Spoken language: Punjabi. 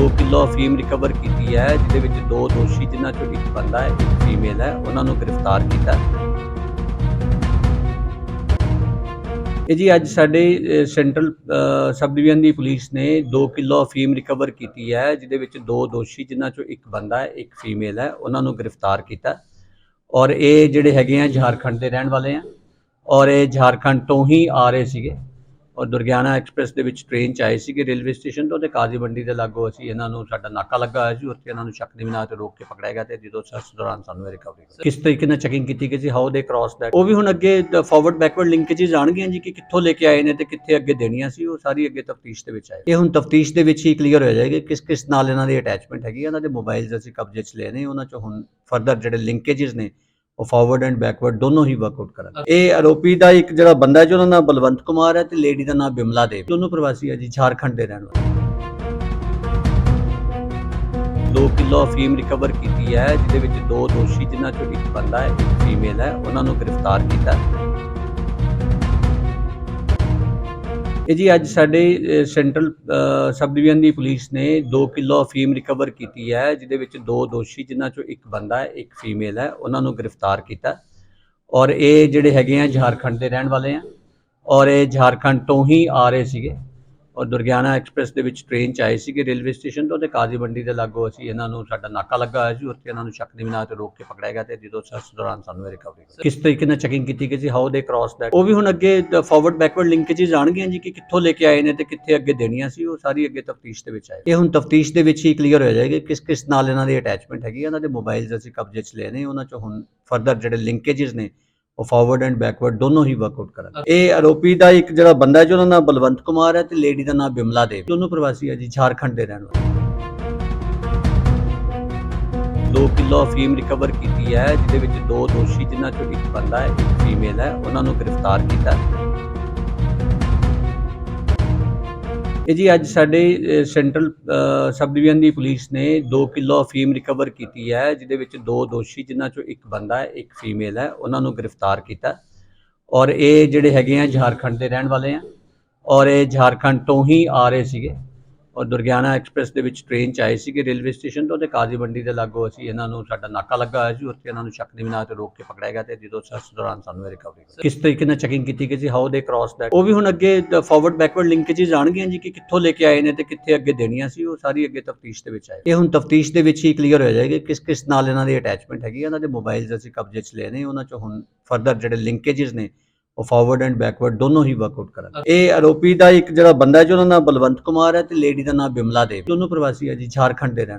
2 ਕਿਲੋ ਅਫੀਮ ਰਿਕਵਰ ਕੀਤੀ ਹੈ, ਜਿਹਦੇ ਵਿੱਚ ਦੋ ਦੋਸ਼ੀ ਜਿਨ੍ਹਾਂ ਚੋਂ ਇੱਕ ਬੰਦਾ ਹੈ, ਇੱਕ ਫੀਮੇਲ ਹੈ, ਉਹਨਾਂ ਨੂੰ ਗ੍ਰਿਫਤਾਰ ਕੀਤਾ ਇਹ ਜੀ ਅੱਜ ਸਾਡੇ ਸੈਂਟਰਲ ਸਬ ਡਿਵੀਜ਼ਨ ਦੀ ਪੁਲਿਸ ਨੇ 2 ਕਿਲੋ ਅਫੀਮ ਰਿਕਵਰ ਕੀਤੀ ਹੈ, ਜਿਹਦੇ ਵਿੱਚ ਦੋ ਦੋਸ਼ੀ ਜਿਨ੍ਹਾਂ ਚੋਂ ਇੱਕ ਬੰਦਾ ਹੈ, ਇੱਕ ਫੀਮੇਲ ਹੈ, ਉਹਨਾਂ ਨੂੰ ਗ੍ਰਿਫਤਾਰ ਕੀਤਾ ਔਰ ਇਹ ਜਿਹੜੇ ਹੈਗੇ ਆ, ਝਾਰਖੰਡ ਦੇ ਰਹਿਣ ਵਾਲੇ ਆ। ਔਰ ਇਹ ਝਾਰਖੰਡ ਤੋਂ ਹੀ ਆ ਰਹੇ ਸੀਗੇ। ਔਰ ਦੁਰਗਿਆਣਾ ਐਕਸਪ੍ਰੈਸ ਦੇ ਵਿੱਚ ਟ੍ਰੇਨ ਚ ਆਏ ਸੀਗੇ ਰੇਲਵੇ ਸਟੇਸ਼ਨ ਤੋਂ ਤੇ ਕਾਜ਼ੀ ਮੰਡੀ ਦੇ ਲਾਗੋ ਅਸੀਂ ਇਹਨਾਂ ਨੂੰ, ਸਾਡਾ ਨਾਕਾ ਲੱਗਾ ਹੋਇਆ ਸੀ, ਉੱਥੇ ਇਹਨਾਂ ਨੂੰ ਸ਼ੱਕ ਦੇ ਬਿਨਾਂ ਤੇ ਰੋਕ ਕੇ ਪਕੜਿਆ ਗਿਆ ਤੇ ਜਦੋਂ ਸਰਚ ਦੌਰਾਨ ਸਾਨੂੰ ਇਹ ਰਿਕਵਰੀ ਕਿਸ ਤਰੀਕੇ ਨਾਲ ਚੈਕਿੰਗ ਕੀਤੀ ਗਈ ਸੀ ਹਾਊ ਦੇ ਕ੍ਰਾਸ ਦੈਟ ਉਹ ਵੀ ਹੁਣ ਅੱਗੇ ਫਾਰਵਰਡ ਬੈਕਵਰਡ ਲਿੰਕੇजेस ਆਣਗੀਆਂ ਜੀ ਕਿ ਕਿੱਥੋਂ ਲੈ ਕੇ ਆਏ ਨੇ ਤੇ ਕਿੱਥੇ ਅੱਗੇ ਦੇਣੀਆਂ ਸੀ, ਉਹ ਸਾਰੀ ਅੱਗੇ ਤਫਤੀਸ਼ ਦੇ ਵਿੱਚ ਆਏ। ਇਹ ਹੁਣ ਤਫਤੀਸ਼ ਦੇ ਵਿੱਚ ਹੀ ਕਲੀਅਰ ਹੋ ਜਾਏਗੀ ਕਿਸ ਕਿਸ ਨਾਲ ਇਹਨਾਂ ਦੀ ਅਟੈਚਮੈਂਟ ਹੈਗੀ ਇਹਨਾਂ ਦੇ ਮੋਬਾਈਲ ਅਸੀਂ ਕਬਜ਼ੇ 'ਚ ਲੈਣੇ ਉਹਨਾਂ 'ਚੋਂ ਹੁਣ ਫਰਦਰ ਜਿਹੜੇ ਲਿੰਕੇਜ ਨੇ ਉਹ ਫਾਰਵਰਡ ਐਂਡ ਬੈਕਵਰਡ ਦੋਨੋਂ ਹੀ ਵਰਕਆਊਟ ਕਰਾਂਗੇ। ਇਹ ਆਰੋਪੀ ਦਾ ਇੱਕ ਜਿਹੜਾ ਬੰਦਾ ਜਿਹਦਾ ਨਾਮ ਬਲਵੰਤ ਕੁਮਾਰ ਹੈ ਤੇ ਲੇਡੀ ਦਾ ਨਾਮ ਬਿਮਲਾ ਦੇਵ। ਦੋਨੋਂ ਪ੍ਰਵਾਸੀ ਹੈ ਜੀ, ਝਾਰਖੰਡ ਦੇ ਰਹਿਣ ਵਾਲੇ। 2 ਕਿਲੋ ਅਫੀਮ ਰਿਕਵਰ ਕੀਤੀ ਹੈ, ਜਿਹਦੇ ਵਿੱਚ ਦੋ ਦੋਸ਼ੀ ਜਿਨ੍ਹਾਂ ਚੋਂ ਇੱਕ ਬੰਦਾ ਹੈ, ਇੱਕ ਫੀਮੇਲ ਹੈ, ਉਹਨਾਂ ਨੂੰ ਗ੍ਰਿਫਤਾਰ ਕੀਤਾ। ਇਹ ਜੀ ਅੱਜ ਸਾਡੇ ਸੈਂਟਰਲ ਸਬ ਡਿਵੀਜ਼ਨ ਦੀ ਪੁਲਿਸ ਨੇ 2 ਕਿਲੋ ਅਫੀਮ ਰਿਕਵਰ ਕੀਤੀ ਹੈ, ਜਿਹਦੇ ਵਿੱਚ ਦੋ ਦੋਸ਼ੀ, ਜਿਨ੍ਹਾਂ ਚੋਂ ਇੱਕ ਬੰਦਾ ਹੈ, ਇੱਕ ਫੀਮੇਲ ਹੈ, ਉਹਨਾਂ ਨੂੰ ਗ੍ਰਿਫਤਾਰ ਕੀਤਾ। ਔਰ ਇਹ ਜਿਹੜੇ ਹੈਗੇ ਆ, ਝਾਰਖੰਡ ਦੇ ਰਹਿਣ ਵਾਲੇ ਆ। ਔਰ ਇਹ ਝਾਰਖੰਡ ਤੋਂ ਹੀ ਆ ਰਹੇ ਸੀਗੇ। ਔਰ ਦੁਰਗਿਆਣਾ ਐਕਸਪ੍ਰੈਸ ਦੇ ਵਿੱਚ ਟ੍ਰੇਨ ਚ ਆਏ ਸੀਗੇ ਰੇਲਵੇ ਸਟੇਸ਼ਨ ਤੋਂ ਤੇ ਕਾਜੀ ਮੰਡੀ ਦੇ ਲਾਗੋ ਅਸੀਂ ਇਹਨਾਂ ਨੂੰ, ਸਾਡਾ ਨਾਕਾ ਲੱਗਾ ਹੋਇਆ ਸੀ, ਉੱਥੇ ਇਹਨਾਂ ਨੂੰ ਸ਼ੱਕ ਦੇ ਬਿਨਾਂ ਤੇ ਰੋਕ ਕੇ ਪਕੜਿਆ ਗਿਆ ਤੇ ਜਦੋਂ ਸਰਚ ਦੌਰਾਨ ਸਾਨੂੰ ਇਹ ਰਿਕਵਰੀ ਕਿਸ ਤਰੀਕੇ ਨਾਲ ਚੈਕਿੰਗ ਕੀਤੀ ਗਈ ਸੀ ਹਾਊ ਦੇ ਕ੍ਰਾਸ ਦੈਟ ਉਹ ਵੀ ਹੁਣ ਅੱਗੇ ਫਾਰਵਰਡ ਬੈਕਵਰਡ ਲਿੰਕੇजेस ਆਣਗੀਆਂ ਜੀ ਕਿ ਕਿੱਥੋਂ ਲੈ ਕੇ ਆਏ ਨੇ ਤੇ ਕਿੱਥੇ ਅੱਗੇ ਦੇਣੀਆਂ ਸੀ, ਉਹ ਸਾਰੀ ਅੱਗੇ ਤਫਤੀਸ਼ ਦੇ ਵਿੱਚ ਆਏ। ਇਹ ਹੁਣ ਤਫਤੀਸ਼ ਦੇ ਵਿੱਚ ਹੀ ਕਲੀਅਰ ਹੋ ਜਾਏਗਾ ਕਿਸ ਕਿਸ ਨਾਲ ਇਹਨਾਂ ਦੀ ਅਟੈਚਮੈਂਟ ਹੈਗੀ ਇਹਨਾਂ ਦੇ ਮੋਬਾਈਲ ਅਸੀਂ ਕਬਜ਼ੇ 'ਚ ਲਏ ਉਹਨਾਂ 'ਚੋਂ ਹੁਣ ਫਰਦਰ ਜਿਹੜੇ ਲਿੰਕੇजेस ਨੇ ਉਹ ਫਾਰਵਰਡ ਐਂਡ ਬੈਕਵਰਡ ਦੋਨੋਂ ਹੀ ਵਰਕਆਊਟ ਕਰਾਂਗੇ ਇਹ ਆਰੋਪੀ ਦਾ ਇੱਕ ਜਿਹੜਾ ਬੰਦਾ ਜਿਹਦਾ ਨਾਮ ਬਲਵੰਤ ਕੁਮਾਰ ਹੈ ਤੇ ਲੇਡੀ ਦਾ ਨਾਮ ਬਿਮਲਾ ਦੇਵ। ਦੋਨੋਂ ਪ੍ਰਵਾਸੀ ਹੈ ਜੀ, ਝਾਰਖੰਡ ਦੇ ਰਹਿਣ ਵਾਲੇ। 2 ਕਿਲੋ ਅਫੀਮ ਰਿਕਵਰ ਕੀਤੀ ਹੈ, ਜਿਹਦੇ ਵਿੱਚ ਦੋ ਦੋਸ਼ੀ ਜਿਨ੍ਹਾਂ ਚੋਂ ਇੱਕ ਬੰਦਾ ਹੈ, ਇੱਕ ਫੀਮੇਲ ਹੈ, ਉਹਨਾਂ ਨੂੰ ਗ੍ਰਿਫਤਾਰ ਕੀਤਾ। ਇਹ ਜੀ ਅੱਜ ਸਾਡੇ ਸੈਂਟਰਲ ਸਬ ਡਿਵੀਜ਼ਨ ਦੀ ਪੁਲਿਸ ਨੇ 2 ਕਿਲੋ ਅਫੀਮ ਰਿਕਵਰ ਕੀਤੀ ਹੈ, ਜਿਹਦੇ ਵਿੱਚ ਦੋ ਦੋਸ਼ੀ, ਜਿਨ੍ਹਾਂ ਚੋਂ ਇੱਕ ਬੰਦਾ ਹੈ, ਇੱਕ ਫੀਮੇਲ ਹੈ, ਉਹਨਾਂ ਨੂੰ ਗ੍ਰਿਫਤਾਰ ਕੀਤਾ ਔਰ ਇਹ ਜਿਹੜੇ ਹੈਗੇ ਆ, ਝਾਰਖੰਡ ਦੇ ਰਹਿਣ ਵਾਲੇ ਆ। ਔਰ ਇਹ ਝਾਰਖੰਡ ਤੋਂ ਹੀ ਆ ਰਹੇ ਸੀਗੇ। ਔਰ ਦੁਰਗਿਆਣਾ ਐਕਸਪ੍ਰੈਸ ਦੇ ਵਿੱਚ ਟ੍ਰੇਨ ਚ ਆਏ ਸੀਗੇ ਰੇਲਵੇ ਸਟੇਸ਼ਨ ਤੋਂ ਤੇ ਕਾਜੀ ਮੰਡੀ ਦੇ ਲਾਗੋ ਅਸੀਂ ਇਹਨਾਂ ਨੂੰ, ਸਾਡਾ ਨਾਕਾ ਲੱਗਾ ਹੋਇਆ ਸੀ, ਉੱਥੇ ਇਹਨਾਂ ਨੂੰ ਸ਼ੱਕ ਦੇ ਬਿਨਾਂ ਤੇ ਰੋਕ ਕੇ ਪਕੜਿਆ ਗਿਆ ਤੇ ਜਦੋਂ ਸਰਚ ਦੌਰਾਨ ਸਾਨੂੰ ਇਹ ਰਿਕਵਰੀ ਹੋਈ। ਕਿਸ ਤਰੀਕੇ ਨਾਲ ਚੈਕਿੰਗ ਕੀਤੀ ਗਈ ਸੀ? ਹਾਊ ਦੇ ਕ੍ਰਾਸ ਦੈਟ ਉਹ ਵੀ ਹੁਣ ਅੱਗੇ ਫਾਰਵਰਡ ਬੈਕਵਰਡ ਲਿੰਕੇजेस ਆਣਗੀਆਂ ਜੀ ਕਿ ਕਿੱਥੋਂ ਲੈ ਕੇ ਆਏ ਨੇ ਤੇ ਕਿੱਥੇ ਅੱਗੇ ਦੇਣੀਆਂ ਸੀ, ਉਹ ਸਾਰੀ ਅੱਗੇ ਤਫਤੀਸ਼ ਦੇ ਵਿੱਚ ਆਏ। ਇਹ ਹੁਣ ਤਫਤੀਸ਼ ਦੇ ਵਿੱਚ ਹੀ ਕਲੀਅਰ ਹੋ ਜਾਏਗਾ ਕਿਸ ਕਿਸ ਨਾਲ ਇਹਨਾਂ ਦੀ ਅਟੈਚਮੈਂਟ ਹੈਗੀ ਇਹਨਾਂ ਦੇ ਮੋਬਾਈਲ ਅਸੀਂ ਕਬਜ਼ੇ 'ਚ ਲਏ ਉਹਨਾਂ ਚ ਹੁਣ ਫਰਦਰ ਜਿਹੜੇ ਲਿੰਕੇजेस ਨੇ ਉਹ ਫਾਰਵਰਡ ਐਂਡ ਬੈਕਵਰਡ ਦੋਨੋਂ ਹੀ ਵਰਕਆਊਟ ਕਰਾਂਗੇ ਇਹ ਆਰੋਪੀ ਦਾ ਇੱਕ ਜਿਹੜਾ ਬੰਦਾ ਹੈ ਜਿਹਦਾ ਨਾਮ ਬਲਵੰਤ ਕੁਮਾਰ ਹੈ ਤੇ ਲੇਡੀ ਦਾ ਨਾਮ ਬਿਮਲਾ ਦੇਵ। ਦੋਨੋਂ ਪ੍ਰਵਾਸੀ ਹੈ ਜੀ ਝਾਰਖੰਡ ਦੇ ਰਹਿਣ ਵਾਲੇ।